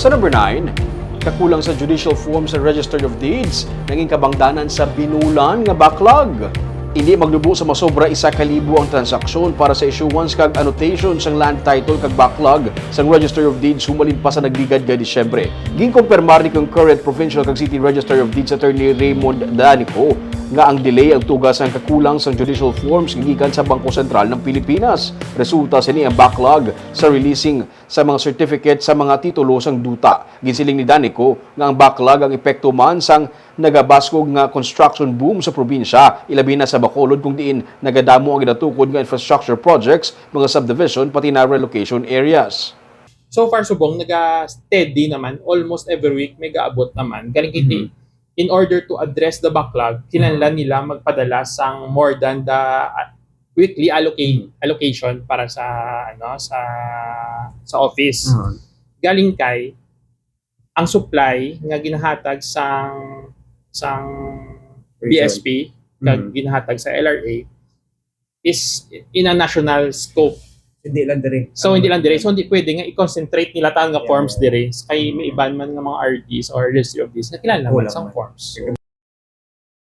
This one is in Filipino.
Sa number 9, kakulang sa judicial forms sa Register of Deeds, naging kabangdanan sa binulan nga backlog. Hindi maglubo sa masobra isa kalibo ang transaksyon para sa issuance kag annotation sang land title kag backlog sang Register of Deeds humalin pa sa nagligad nga Disyembre. Ginkumpirmar ni kang current provincial kag city Register of Deeds attorney Raymond Danico nga ang delay ang tugas ng kakulang sa judicial forms gigikan sa Bangko Sentral ng Pilipinas. Resulta sini ang backlog sa releasing sa mga certificate sa mga titulo sang duta. Ginsiling ni Danico nga ang backlog ang epekto man sang nagabaskog nga construction boom sa probinsya, ilabi na sa Bacolod kung diin nagadamo ang ginatukod nga infrastructure projects, mga subdivision pati na relocation areas. So far, subong, naga-steady naman. Almost every week, may gaabot naman. Galing kiti, in order to address the backlog, kinanlan nila magpadala sang more than the uh, weekly allocate, allocation para sa ano sa sa office. Galing kay ang supply nga ginahatag sang sang BSP kag ginahatag sa LRA is in a national scope. Hindi lang dire. So hindi lang dire, so hindi pwede nga i-concentrate nila nga Yeah. forms dire kay may iban man nga mga RDs or registry of this na kilala naman Wala sa man. forms.